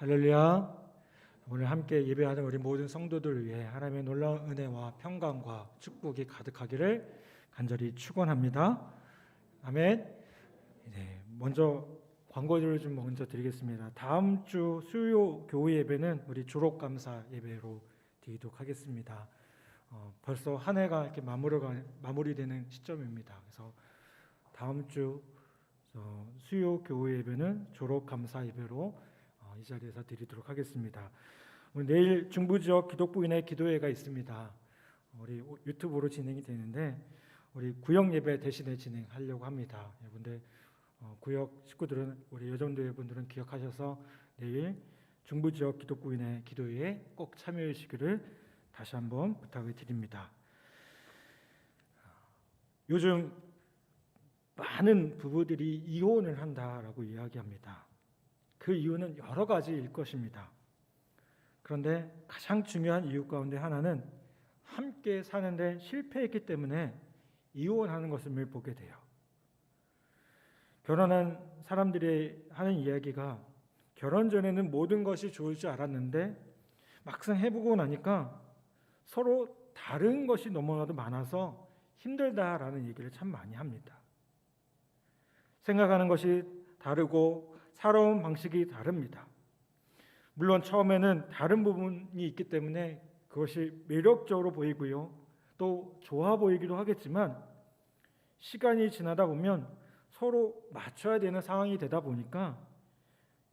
할렐루야. 오늘 함께 예배하는 우리 모든 성도들을 위해 하나님의 놀라운 은혜와 평강과 축복이 가득하기를 간절히 축원합니다. 아멘. 네, 먼저 광고를 좀 먼저 드리겠습니다. 다음 주 수요 교회 예배는 우리 졸업 감사 예배로 드리도록 하겠습니다. 어, 벌써 한 해가 이렇게 마무리가 마무리되는 시점입니다. 그래서 다음 주 어, 수요 교회 예배는 졸업 감사 예배로 어, 이 자리에서 드리도록 하겠습니다. 내일 중부 지역 기독부인의 기도회가 있습니다. 우리 유튜브로 진행이 되는데 우리 구역 예배 대신에 진행하려고 합니다. 여러분들 어, 구역 식구들은 우리 여정도회 분들은 기억하셔서 내일 중부 지역 기독부인의 기도회에 꼭 참여해 주시기를 다시 한번 부탁을 드립니다. 요즘 많은 부부들이 이혼을 한다라고 이야기합니다. 그 이유는 여러 가지일 것입니다. 그런데 가장 중요한 이유 가운데 하나는 함께 사는데 실패했기 때문에 이혼하는 것을 보게 돼요. 결혼한 사람들이 하는 이야기가 결혼 전에는 모든 것이 좋을 줄 알았는데 막상 해보고 나니까 서로 다른 것이 너무나도 많아서 힘들다라는 얘기를 참 많이 합니다. 생각하는 것이 다르고 살아온 방식이 다릅니다. 물론 처음에는 다른 부분이 있기 때문에 그것이 매력적으로 보이고요. 또 좋아 보이기도 하겠지만 시간이 지나다 보면 서로 맞춰야 되는 상황이 되다 보니까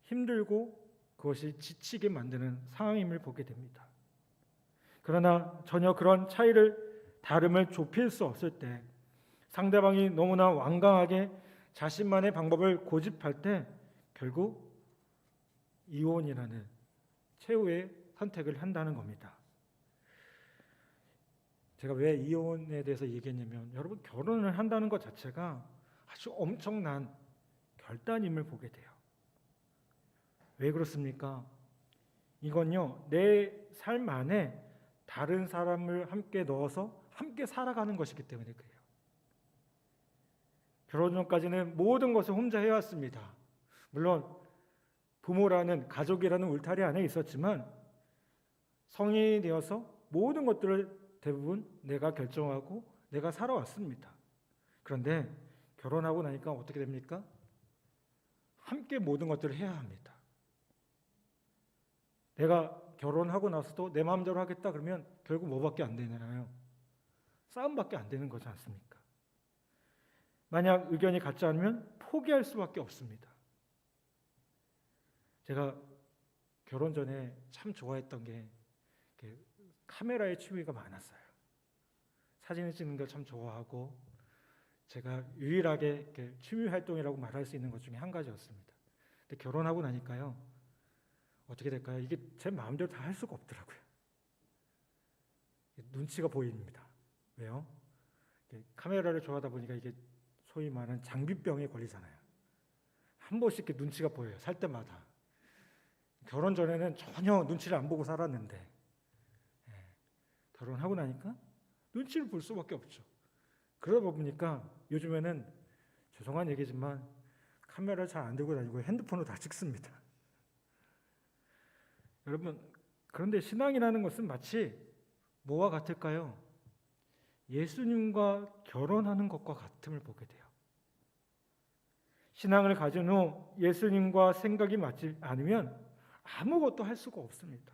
힘들고 그것이 지치게 만드는 상황임을 보게 됩니다. 그러나 전혀 그런 차이를 다름을 좁힐 수 없을 때 상대방이 너무나 완강하게 자신만의 방법을 고집할 때 결국 이혼이라는 최후의 선택을 한다는 겁니다. 제가 왜 이혼에 대해서 얘기했냐면 여러분 결혼을 한다는 것 자체가 아주 엄청난 결단임을 보게 돼요. 왜 그렇습니까? 이건요 내 삶 안에 다른 사람을 함께 넣어서 함께 살아가는 것이기 때문에 그래요. 결혼 전까지는 모든 것을 혼자 해왔습니다. 물론 부모라는 가족이라는 울타리 안에 있었지만 성인이 되어서 모든 것들을 대부분 내가 결정하고 내가 살아왔습니다. 그런데 결혼하고 나니까 어떻게 됩니까? 함께 모든 것들을 해야 합니다. 내가 결혼하고 나서도 내 마음대로 하겠다 그러면 결국 뭐밖에 안 되나요? 싸움밖에 안 되는 거지 않습니까? 만약 의견이 같지 않으면 포기할 수밖에 없습니다. 제가 결혼 전에 참 좋아했던 게 카메라에 취미가 많았어요. 사진을 찍는 걸 참 좋아하고 제가 유일하게 취미 활동이라고 말할 수 있는 것 중에 한 가지였습니다. 근데 결혼하고 나니까요 어떻게 될까요? 이게 제 마음대로 다 할 수가 없더라고요. 눈치가 보입니다. 왜요? 카메라를 좋아하다 보니까 이게 소위 말하는 장비병에 걸리잖아요. 한 번씩 이렇게 눈치가 보여요. 살 때마다. 결혼 전에는 전혀 눈치를 안 보고 살았는데 예, 결혼하고 나니까 눈치를 볼 수밖에 없죠. 그러다 보니까 요즘에는 죄송한 얘기지만 카메라 잘안 들고 다니고 핸드폰으로 다 찍습니다. 여러분 그런데 신앙이라는 것은 마치 뭐와 같을까요? 예수님과 결혼하는 것과 같음을 보게 돼요. 신앙을 가진 후 예수님과 생각이 맞지 않으면 아무것도 할 수가 없습니다.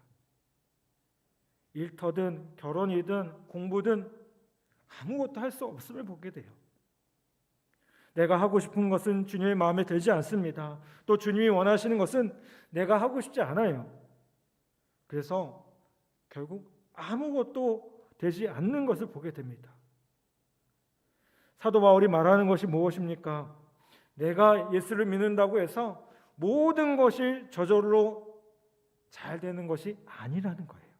일터든 결혼이든 공부든 아무것도 할 수 없음을 보게 돼요. 내가 하고 싶은 것은 주님의 마음에 들지 않습니다. 또 주님이 원하시는 것은 내가 하고 싶지 않아요. 그래서 결국 아무것도 되지 않는 것을 보게 됩니다. 사도 바울이 말하는 것이 무엇입니까? 내가 예수를 믿는다고 해서 모든 것이 저절로 잘 되는 것이 아니라는 거예요.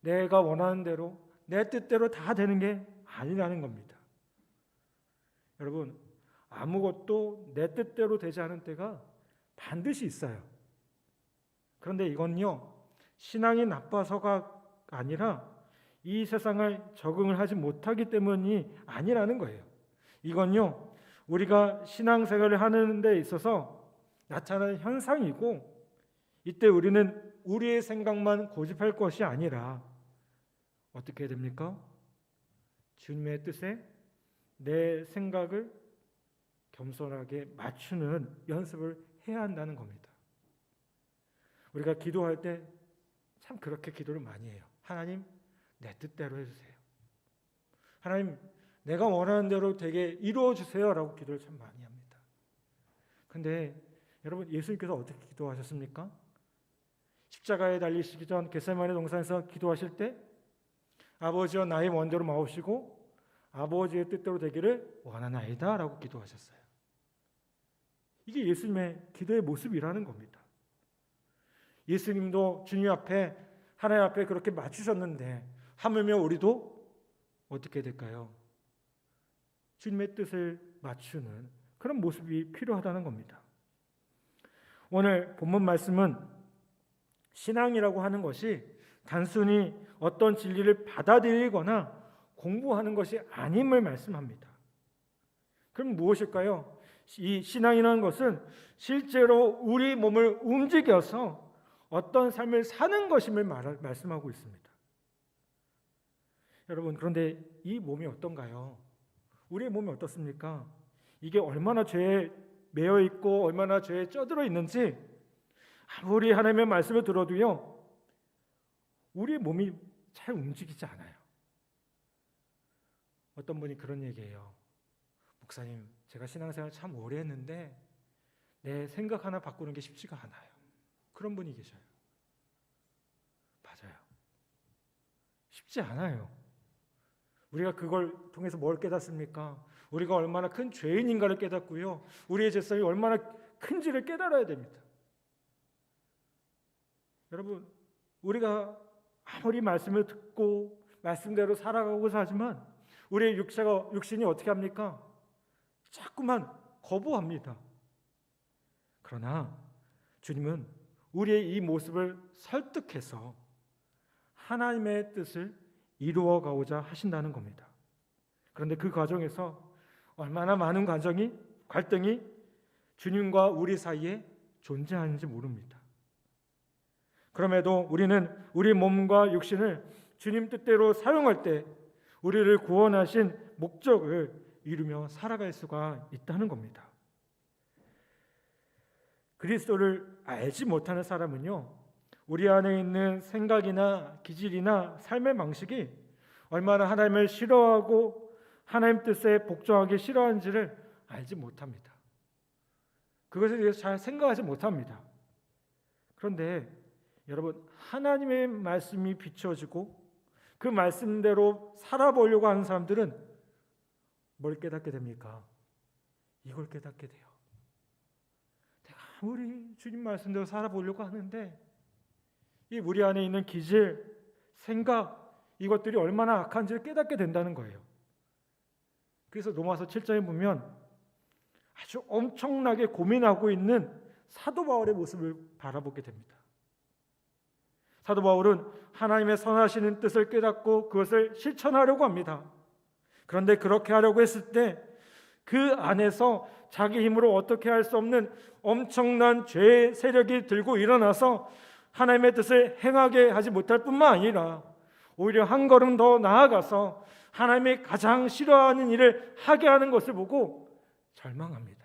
내가 원하는 대로 내 뜻대로 다 되는 게 아니라는 겁니다. 여러분, 아무것도 내 뜻대로 되지 않은 때가 반드시 있어요. 그런데 이건요, 신앙이 나빠서가 아니라 이 세상을 적응을 하지 못하기 때문이 아니라는 거예요. 이건요, 우리가 신앙생활을 하는 데 있어서 나타나는 현상이고 이때 우리는 우리의 생각만 고집할 것이 아니라 어떻게 됩니까? 주님의 뜻에 내 생각을 겸손하게 맞추는 연습을 해야 한다는 겁니다. 우리가 기도할 때 참 그렇게 기도를 많이 해요. 하나님, 내 뜻대로 해주세요. 하나님, 내가 원하는 대로 되게 이루어 주세요라고 기도를 참 많이 합니다. 근데 여러분 예수님께서 어떻게 기도하셨습니까? 십자가에 달리시기 전 겟세마네 동산에서 기도하실 때 아버지여 나의 원대로 마옵시고 아버지의 뜻대로 되기를 원하나이다라고 기도하셨어요. 이게 예수님의 기도의 모습이라는 겁니다. 예수님도 주님 앞에 하나님 앞에 그렇게 맞추셨는데 하물며 우리도 어떻게 될까요? 주님의 뜻을 맞추는 그런 모습이 필요하다는 겁니다. 오늘 본문 말씀은 신앙이라고 하는 것이 단순히 어떤 진리를 받아들이거나 공부하는 것이 아님을 말씀합니다. 그럼 무엇일까요? 이 신앙이라는 것은 실제로 우리 몸을 움직여서 어떤 삶을 사는 것임을 말, 말씀하고 있습니다. 여러분 그런데 이 몸이 어떤가요? 우리의 몸이 어떻습니까? 이게 얼마나 죄에 매여 있고 얼마나 죄에 쪄들어 있는지 아무리 하나님의 말씀을 들어도요 우리의 몸이 잘 움직이지 않아요. 어떤 분이 그런 얘기해요. 목사님, 제가 신앙생활 참 오래 했는데 내 생각 하나 바꾸는 게 쉽지가 않아요. 그런 분이 계셔요. 맞아요. 쉽지 않아요. 우리가 그걸 통해서 뭘 깨닫습니까? 우리가 얼마나 큰 죄인인가를 깨닫고요. 우리의 죄성이 얼마나 큰지를 깨달아야 됩니다. 여러분, 우리가 아무리 말씀을 듣고 말씀대로 살아가고자 하지만 우리의 육체가 육신이 어떻게 합니까? 자꾸만 거부합니다. 그러나 주님은 우리의 이 모습을 설득해서 하나님의 뜻을 이루어 가고자 하신다는 겁니다. 그런데 그 과정에서 얼마나 많은 과정이 갈등이 주님과 우리 사이에 존재하는지 모릅니다. 그럼에도 우리는 우리 몸과 육신을 주님 뜻대로 사용할 때 우리를 구원하신 목적을 이루며 살아갈 수가 있다는 겁니다. 그리스도를 알지 못하는 사람은요, 우리 안에 있는 생각이나 기질이나 삶의 방식이 얼마나 하나님을 싫어하고 하나님 뜻에 복종하기 싫어하는지를 알지 못합니다. 그것에 대해서 잘 생각하지 못합니다. 그런데 여러분 하나님의 말씀이 비춰지고 그 말씀대로 살아보려고 하는 사람들은 뭘 깨닫게 됩니까? 이걸 깨닫게 돼요. 내가 아무리 주님 말씀대로 살아보려고 하는데 이 우리 안에 있는 기질, 생각 이것들이 얼마나 악한지를 깨닫게 된다는 거예요. 그래서 로마서 7장에 보면 아주 엄청나게 고민하고 있는 사도 바울의 모습을 바라보게 됩니다. 사도 바울은 하나님의 선하시는 뜻을 깨닫고 그것을 실천하려고 합니다. 그런데 그렇게 하려고 했을 때 그 안에서 자기 힘으로 어떻게 할 수 없는 엄청난 죄의 세력이 들고 일어나서 하나님의 뜻을 행하게 하지 못할 뿐만 아니라 오히려 한 걸음 더 나아가서 하나님이 가장 싫어하는 일을 하게 하는 것을 보고 절망합니다.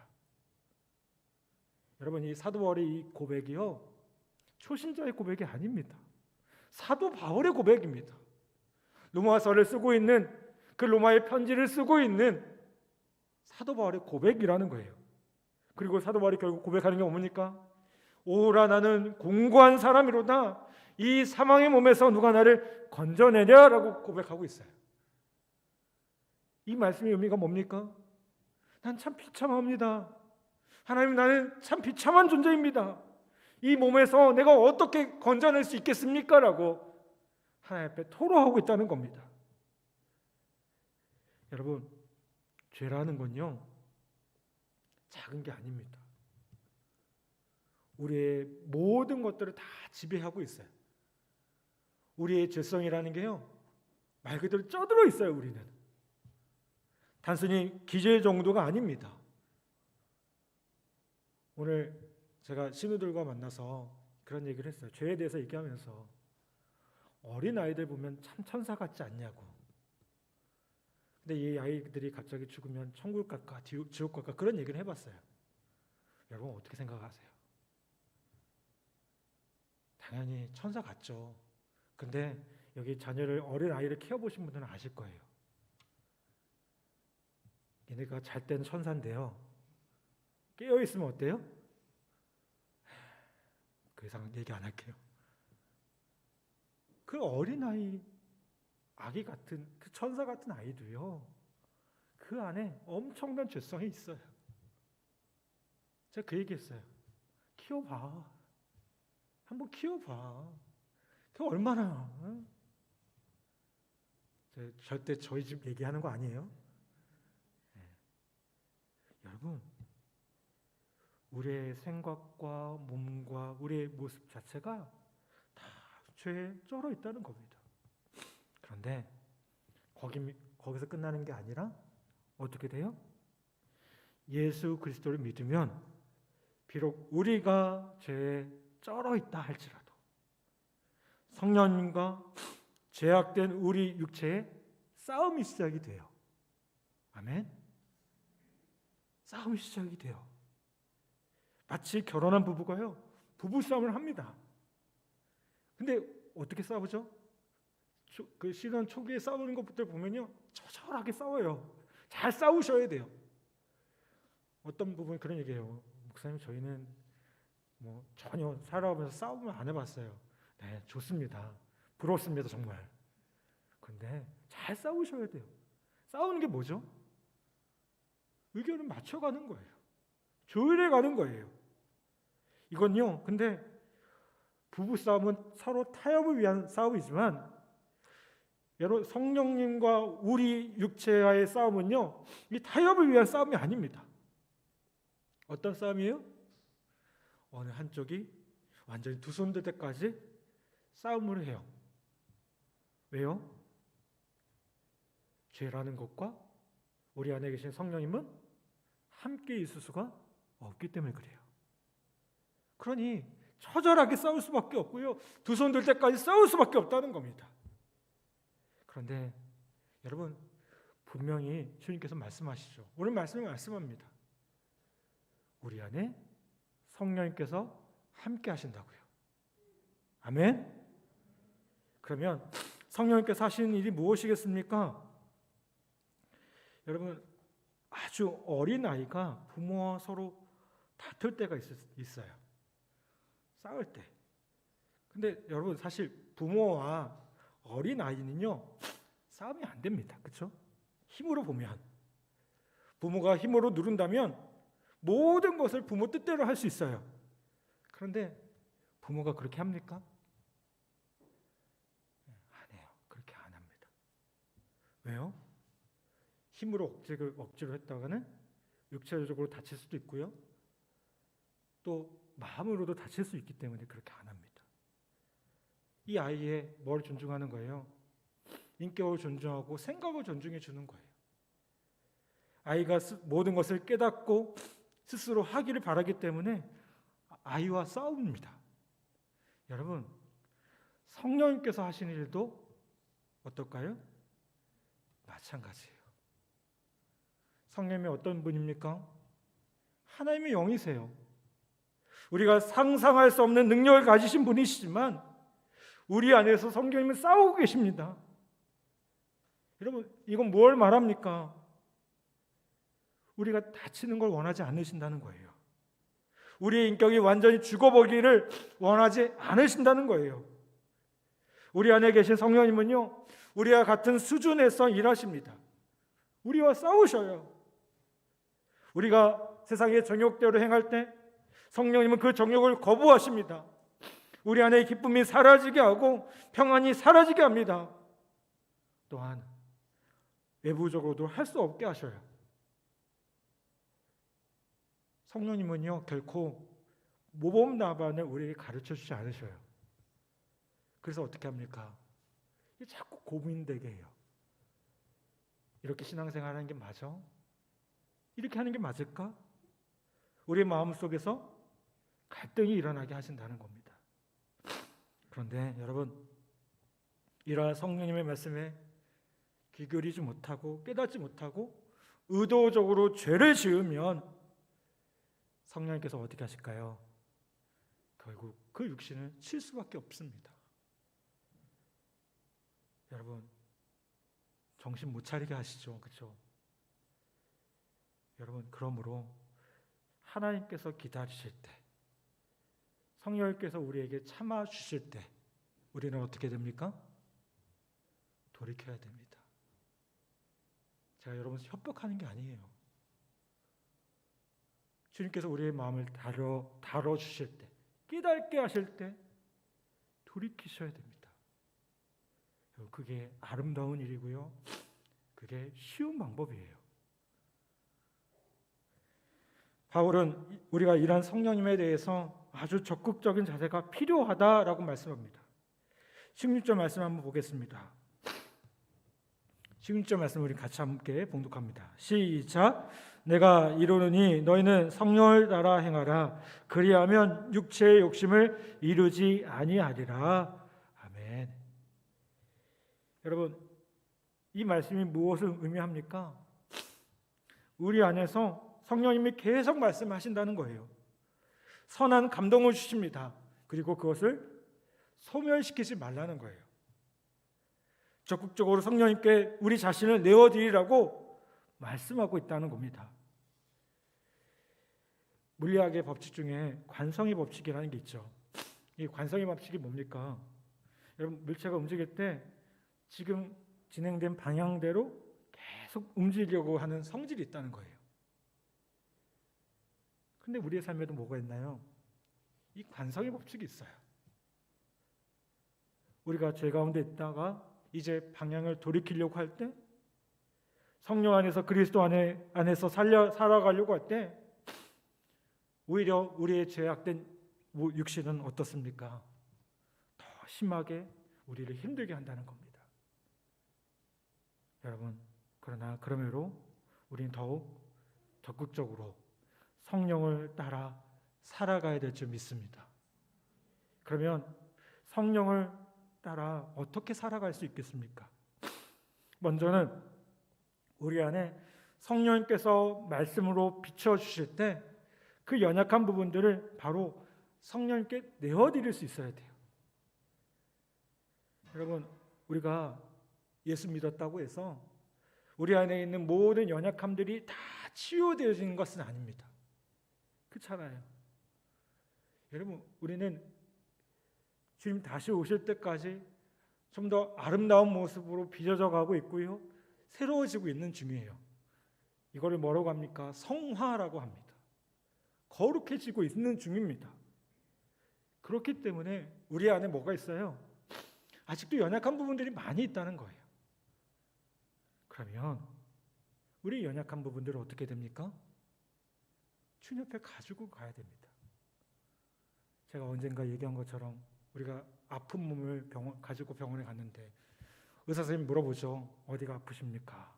여러분 이 사도 바울의 이 고백이요 초신자의 고백이 아닙니다. 사도 바울의 고백입니다. 로마서를 쓰고 있는 그 로마의 편지를 쓰고 있는 사도 바울의 고백이라는 거예요. 그리고 사도 바울이 결국 고백하는 게 뭡니까? 오라 나는 공고한 사람이로다. 이 사망의 몸에서 누가 나를 건져내랴라고 고백하고 있어요. 이 말씀의 의미가 뭡니까? 난 참 비참합니다. 하나님 나는 참 비참한 존재입니다. 이 몸에서 내가 어떻게 건져낼 수 있겠습니까? 라고 하나님 앞에 토로하고 있다는 겁니다. 여러분, 죄라는 건요, 작은 게 아닙니다. 우리의 모든 것들을 다 지배하고 있어요. 우리의 죄성이라는 게요, 말 그대로 쪄들어 있어요, 우리는. 단순히 기재 정도가 아닙니다. 오늘 제가 신우들과 만나서 그런 얘기를 했어요. 죄에 대해서 얘기하면서 어린 아이들 보면 참 천사 같지 않냐고. 근데 이 아이들이 갑자기 죽으면 천국 갈까 지옥 갈까 그런 얘기를 해봤어요. 여러분 어떻게 생각하세요? 당연히 천사 같죠. 근데 여기 자녀를 어린 아이를 키워보신 분들은 아실 거예요. 얘네가 잘 때는 천사인데요. 깨어 있으면 어때요? 그 이상 얘기 안 할게요. 그 어린 아이, 아기 같은 그 천사 같은 아이도요. 그 안에 엄청난 죄성이 있어요. 제가 그 얘기 했어요. 키워봐. 한번 키워봐. 그 얼마나? 응? 저, 절대 저희 집 얘기하는 거 아니에요. 네. 여러분, 우리의 생각과 몸과 우리의 모습 자체가 다 죄에 쩔어 있다는 겁니다. 그런데 거기 거기서 끝나는 게 아니라 어떻게 돼요? 예수 그리스도를 믿으면 비록 우리가 죄에 쩔어 있다 할지라도 성령님과 죄악된 우리 육체에 싸움이 시작이 돼요. 아멘. 싸움이 시작이 돼요. 마치 결혼한 부부가요. 부부 싸움을 합니다. 근데 어떻게 싸우죠? 초, 그 시간 초기에 싸우는 것부터 보면요. 처절하게 싸워요. 잘 싸우셔야 돼요. 어떤 부분이 그런 얘기해요. 목사님 저희는 뭐 전혀 살아오면서 싸움을 안 해봤어요. 네, 좋습니다. 부럽습니다 정말. 근데 잘 싸우셔야 돼요. 싸우는 게 뭐죠? 의견을 맞춰가는 거예요. 조율해 가는 거예요. 이건요. 근데 부부 싸움은 서로 타협을 위한 싸움이지만 여러분 성령님과 우리 육체와의 싸움은요. 이 타협을 위한 싸움이 아닙니다. 어떤 싸움이에요? 어느 한쪽이 완전히 두 손 들 때까지 싸움을 해요. 왜요? 죄라는 것과 우리 안에 계신 성령님은 함께 있을 수가 없기 때문에 그래요. 그러니 처절하게 싸울 수밖에 없고요. 두 손 들 때까지 싸울 수밖에 없다는 겁니다. 그런데 여러분 분명히 주님께서 말씀하시죠. 오늘 말씀을 말씀합니다. 우리 안에 성령님께서 함께 하신다고요. 아멘. 그러면 성령님께서 하시는 일이 무엇이겠습니까? 여러분 아주 어린 아이가 부모와 서로 다툴 때가 있, 어요 싸울 때. 근데 여러분 사실 부모와 어린 아이는요 싸움이 안 됩니다. 그렇죠? 힘으로 보면 부모가 힘으로 누른다면 모든 것을 부모 뜻대로 할 수 있어요. 그런데 부모가 그렇게 합니까? 안 해요. 그렇게 안 합니다. 왜요? 힘으로 억지로, 억지로 했다가는 육체적으로 다칠 수도 있고요. 또 마음으로도 다칠 수 있기 때문에 그렇게 안 합니다. 이 아이의 뭘 존중하는 거예요? 인격을 존중하고 생각을 존중해 주는 거예요. 아이가 모든 것을 깨닫고 스스로 하기를 바라기 때문에 아이와 싸웁니다. 여러분, 성령님께서 하시는 일도 어떨까요? 마찬가지예요. 성령님이 어떤 분입니까? 하나님의 영이세요. 우리가 상상할 수 없는 능력을 가지신 분이시지만 우리 안에서 성령님은 싸우고 계십니다. 여러분, 이건 뭘 말합니까? 우리가 다치는 걸 원하지 않으신다는 거예요. 우리의 인격이 완전히 죽어버기를 원하지 않으신다는 거예요. 우리 안에 계신 성령님은요, 우리와 같은 수준에서 일하십니다. 우리와 싸우셔요. 우리가 세상의 정욕대로 행할 때 성령님은 그 정욕을 거부하십니다. 우리 안에 기쁨이 사라지게 하고 평안이 사라지게 합니다. 또한 외부적으로도 할 수 없게 하셔요. 성령님은요 결코 모범 나반을 우리에게 가르쳐 주지 않으셔요. 그래서 어떻게 합니까? 자꾸 고민되게 해요. 이렇게 신앙생활하는 게 맞아? 이렇게 하는 게 맞을까? 우리 마음 속에서 갈등이 일어나게 하신다는 겁니다. 그런데 여러분 이러한 성령님의 말씀에 귀결이지 못하고 깨닫지 못하고 의도적으로 죄를 지으면 성령님께서 어떻게 하실까요? 결국 그 육신을 칠 수밖에 없습니다. 여러분 정신 못 차리게 하시죠, 그렇죠? 여러분 그러므로 하나님께서 기다리실 때, 성령님께서 우리에게 참아 주실 때, 우리는 어떻게 됩니까? 돌이켜야 됩니다. 제가 여러분 협박하는 게 아니에요. 주님께서 우리의 마음을 다뤄 다뤄 주실 때, 깨닫게 하실 때 돌이키셔야 됩니다. 그게 아름다운 일이고요. 그게 쉬운 방법이에요. 바울은 우리가 이러한 성령님에 대해서 아주 적극적인 자세가 필요하다라고 말씀합니다. 16절 말씀 한번 보겠습니다. 16절 말씀 우리 같이 함께 봉독합니다. 시작. 내가 이르노니 너희는 성령을 따라 행하라. 그리하면 육체의 욕심을 이루지 아니하리라. 아멘. 여러분, 이 말씀이 무엇을 의미합니까? 우리 안에서 성령님이 계속 말씀하신다는 거예요. 선한 감동을 주십니다. 그리고 그것을 소멸시키지 말라는 거예요. 적극적으로 성령님께 우리 자신을 내어드리라고 말씀하고 있다는 겁니다. 물리학의 법칙 중에 관성의 법칙이라는 게 있죠. 이 관성의 법칙이 뭡니까? 여러분 물체가 움직일 때 지금 진행된 방향대로 계속 움직이려고 하는 성질이 있다는 거예요. 근데 우리의 삶에도 뭐가 있나요? 이 관성의 법칙이 있어요. 우리가 죄 가운데 있다가 이제 방향을 돌이키려고 할 때, 성령 안에서 그리스도 안에 안에서 살려 살아가려고 할 때, 오히려 우리의 죄악된 육신은 어떻습니까? 더 심하게 우리를 힘들게 한다는 겁니다. 여러분, 그러나 그러므로 우리는 더욱 적극적으로 성령을 따라 살아가야 될 줄 믿습니다. 그러면 성령을 따라 어떻게 살아갈 수 있겠습니까? 먼저는 우리 안에 성령님께서 말씀으로 비춰 주실 때 그 연약한 부분들을 바로 성령님께 내어 드릴 수 있어야 돼요. 여러분, 우리가 예수 믿었다고 해서 우리 안에 있는 모든 연약함들이 다 치유되어지는 것은 아닙니다. 그렇잖아요. 여러분, 우리는 주님 다시 오실 때까지 좀 더 아름다운 모습으로 빚어져 가고 있고요. 새로워지고 있는 중이에요. 이거를 뭐라고 합니까? 성화라고 합니다. 거룩해지고 있는 중입니다. 그렇기 때문에 우리 안에 뭐가 있어요? 아직도 연약한 부분들이 많이 있다는 거예요. 그러면 우리 연약한 부분들은 어떻게 됩니까? 옆에 가지고 가야 됩니다. 제가 언젠가 얘기한 것처럼 우리가 아픈 몸을 병원, 가지고 병원에 갔는데 의사 선생님 물어보죠. 어디가 아프십니까?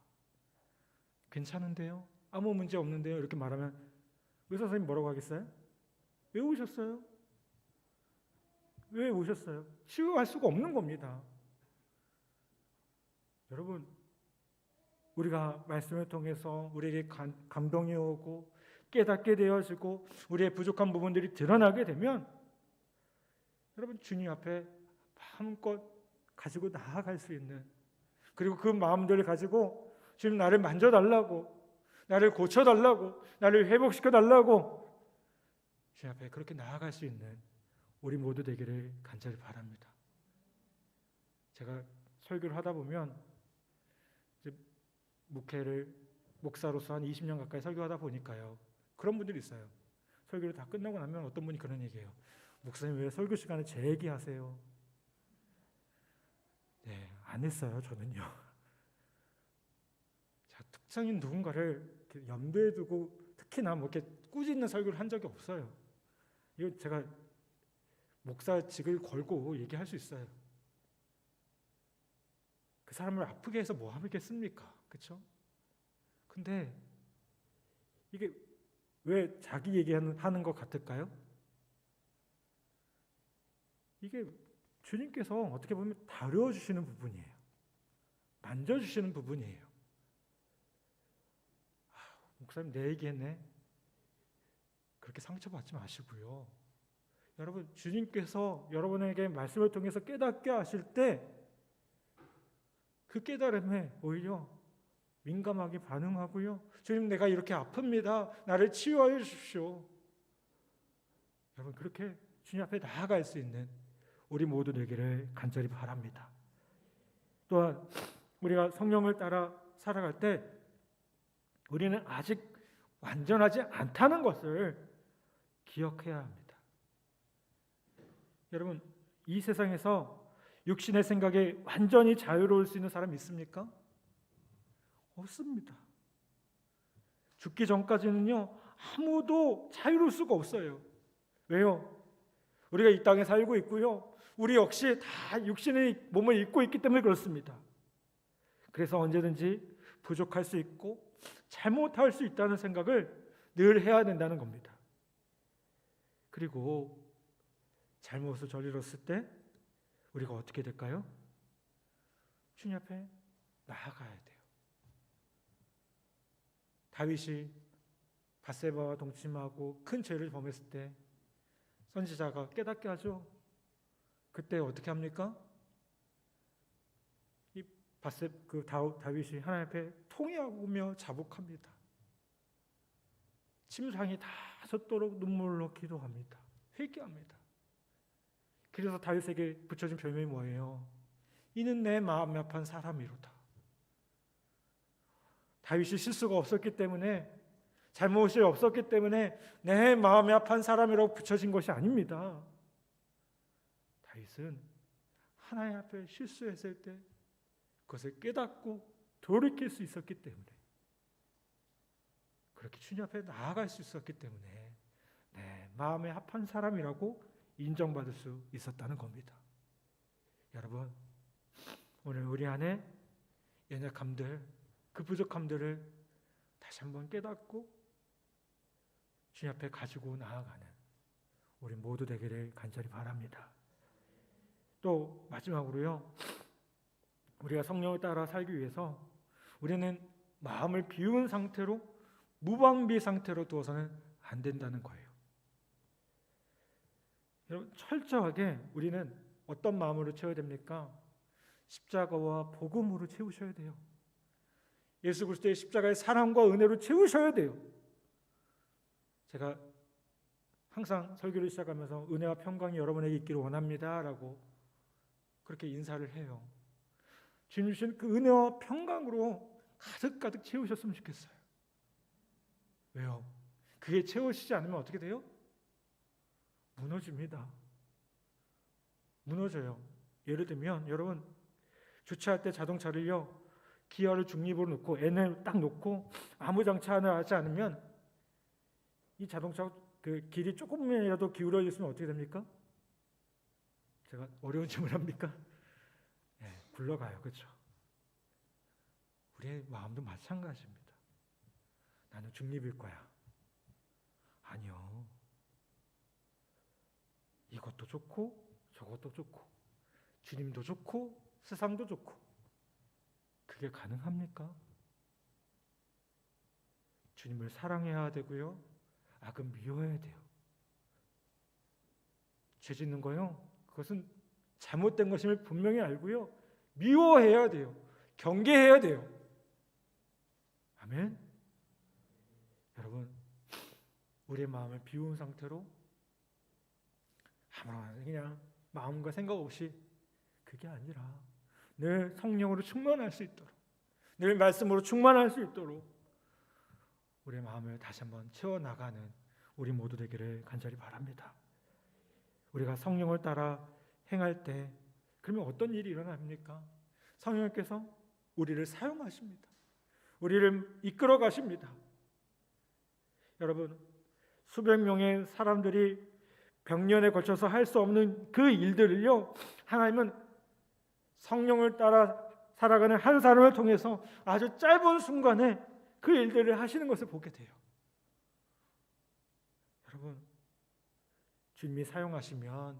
괜찮은데요? 아무 문제 없는데요? 이렇게 말하면 의사 선생님 뭐라고 하겠어요? 왜 오셨어요? 왜 오셨어요? 치유할 수가 없는 겁니다. 여러분, 우리가 말씀을 통해서 우리에게 감, 감동이 오고 깨닫게 되어지고 우리의 부족한 부분들이 드러나게 되면 여러분 주님 앞에 마음껏 가지고 나아갈 수 있는 그리고 그 마음들을 가지고 주님 나를 만져달라고 나를 고쳐달라고 나를 회복시켜달라고 주님 앞에 그렇게 나아갈 수 있는 우리 모두 되기를 간절히 바랍니다. 제가 설교를 하다 보면 이제 목회를 목사로서 한 20년 가까이 설교하다 보니까요. 그런 분들이 있어요. 설교를 다 끝나고 나면 어떤 분이 그런 얘기해요. 목사님 왜 설교 시간에 제 얘기하세요? 네, 안 했어요. 저는요. 자, 특정인 누군가를 염두에 두고 특히나 뭐 이렇게 꾸짖는 설교를 한 적이 없어요. 이거 제가 목사직을 걸고 얘기할 수 있어요. 그 사람을 아프게 해서 뭐 하겠습니까? 그렇죠? 근데 이게 왜 자기 얘기하는 하는 것 같을까요? 이게 주님께서 어떻게 보면 다루어 주시는 부분이에요. 만져 주시는 부분이에요. 아, 목사님 내 얘기했네. 그렇게 상처받지 마시고요. 여러분 주님께서 여러분에게 말씀을 통해서 깨닫게 하실 때 그 깨달음에 오히려 민감하게 반응하고요. 주님 내가 이렇게 아픕니다. 나를 치유하여 주십시오. 여러분 그렇게 주님 앞에 나아갈 수 있는 우리 모두 되기를 간절히 바랍니다. 또한 우리가 성령을 따라 살아갈 때 우리는 아직 완전하지 않다는 것을 기억해야 합니다. 여러분 이 세상에서 육신의 생각에 완전히 자유로울 수 있는 사람 있습니까? 없습니다. 죽기 전까지는요 아무도 자유로울 수가 없어요. 왜요? 우리가 이 땅에 살고 있고요. 우리 역시 다 육신의 몸을 입고 있기 때문에 그렇습니다. 그래서 언제든지 부족할 수 있고 잘못할 수 있다는 생각을 늘 해야 된다는 겁니다. 그리고 잘못을 저질렀을 때 우리가 어떻게 될까요? 주님 앞에 나아가야 돼요. 다윗이 바세바와 동침하고 큰 죄를 범했을 때 선지자가 깨닫게 하죠. 그때 어떻게 합니까? 이 바세 그 다윗이 하나님 앞에 통회하며 자복합니다. 침상이 다 섰도록 눈물로 기도합니다. 회개합니다. 그래서 다윗에게 붙여진 별명이 뭐예요? 이는 내 마음이 아픈 사람이로다. 다윗이 실수가 없었기 때문에 잘못이 없었기 때문에 내 마음이 아픈 사람이라고 붙여진 것이 아닙니다. 다윗은 하나님 앞에 실수했을 때 그것을 깨닫고 돌이킬 수 있었기 때문에 그렇게 주님 앞에 나아갈 수 있었기 때문에 내 마음에 합한 사람이라고 인정받을 수 있었다는 겁니다. 여러분, 오늘 우리 안에 연약함들, 그 부족함들을 다시 한번 깨닫고 주님 앞에 가지고 나아가는 우리 모두 되기를 간절히 바랍니다. 또 마지막으로요. 우리가 성령을 따라 살기 위해서 우리는 마음을 비운 상태로 무방비 상태로 두어서는 안 된다는 거예요. 여러분 철저하게 우리는 어떤 마음으로 채워야 됩니까? 십자가와 복음으로 채우셔야 돼요. 예수 그리스도의 십자가의 사랑과 은혜로 채우셔야 돼요. 제가 항상 설교를 시작하면서 은혜와 평강이 여러분에게 있기를 원합니다라고 그렇게 인사를 해요. 주님 주신 그 은혜와 평강으로 가득 가득 채우셨으면 좋겠어요. 왜요? 그게 채워지지 않으면 어떻게 돼요? 무너집니다. 무너져요. 예를 들면 여러분 주차할 때 자동차를요 기어를 중립으로 놓고 N을 딱 놓고 아무 하나 하지 않으면 이 자동차 그 길이 조금이라도 기울어졌으면 어떻게 됩니까? 제가 어려운 질문 합니까? 네, 굴러가요, 그렇죠? 우리의 마음도 마찬가지입니다. 나는 중립일 거야. 아니요. 이것도 좋고 저것도 좋고 주님도 좋고 세상도 좋고 그게 가능합니까? 주님을 사랑해야 되고요. 악은 미워해야 돼요. 죄 짓는 거요. 그것은 잘못된 것임을 분명히 알고요. 미워해야 돼요. 경계해야 돼요. 아멘. 여러분, 우리의 마음을 비운 상태로 아무나 그냥 마음과 생각 없이 그게 아니라 늘 성령으로 충만할 수 있도록 늘 말씀으로 충만할 수 있도록 우리의 마음을 다시 한번 채워 나가는 우리 모두 되기를 간절히 바랍니다. 우리가 성령을 따라 행할 때 그러면 어떤 일이 일어납니까? 성령께서 우리를 사용하십니다. 우리를 이끌어 가십니다. 여러분 수백 명의 사람들이 백년에 걸쳐서 할 수 없는 그 일들을요 하나님은 성령을 따라 살아가는 한 사람을 통해서 아주 짧은 순간에 그 일들을 하시는 것을 보게 돼요. 여러분, 주님이 사용하시면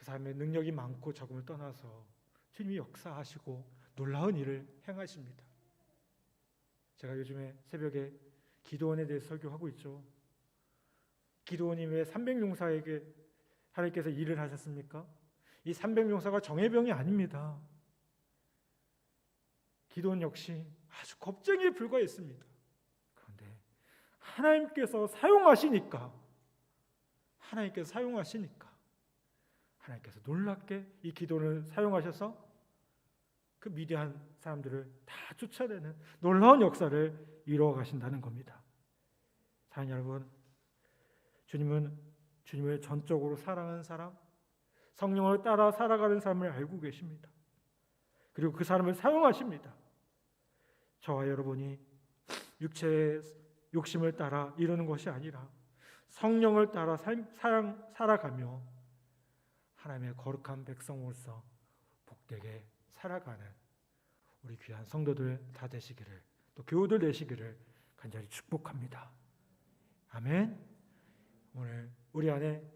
사람의 능력이 많고 적음을 떠나서 주님이 역사하시고 놀라운 일을 행하십니다. 제가 요즘에 새벽에 기도원에 대해 설교하고 있죠. 기도원이 왜 300용사에게 하나님께서 일을 하셨습니까? 이 300용사가 정예병이 아닙니다. 기도원 역시 아주 겁쟁이에 불과했습니다. 그런데 하나님께서 사용하시니까 하나님께서 사용하시니까 하나님께서 놀랍게 이 기도를 사용하셔서 그 미디안 사람들을 다 쫓아내는 놀라운 역사를 이루어 가신다는 겁니다. 사랑 여러분, 주님은 주님을 전적으로 사랑하는 사람, 성령을 따라 살아가는 사람을 알고 계십니다. 그리고 그 사람을 사용하십니다. 저와 여러분이 육체의 욕심을 따라 이루는 것이 아니라 성령을 따라 살아가며 하나님의 거룩한 백성으로서 복되게 살아가는 우리 귀한 성도들 다 되시기를 또 교우들 되시기를 간절히 축복합니다. 아멘. 오늘 우리 안에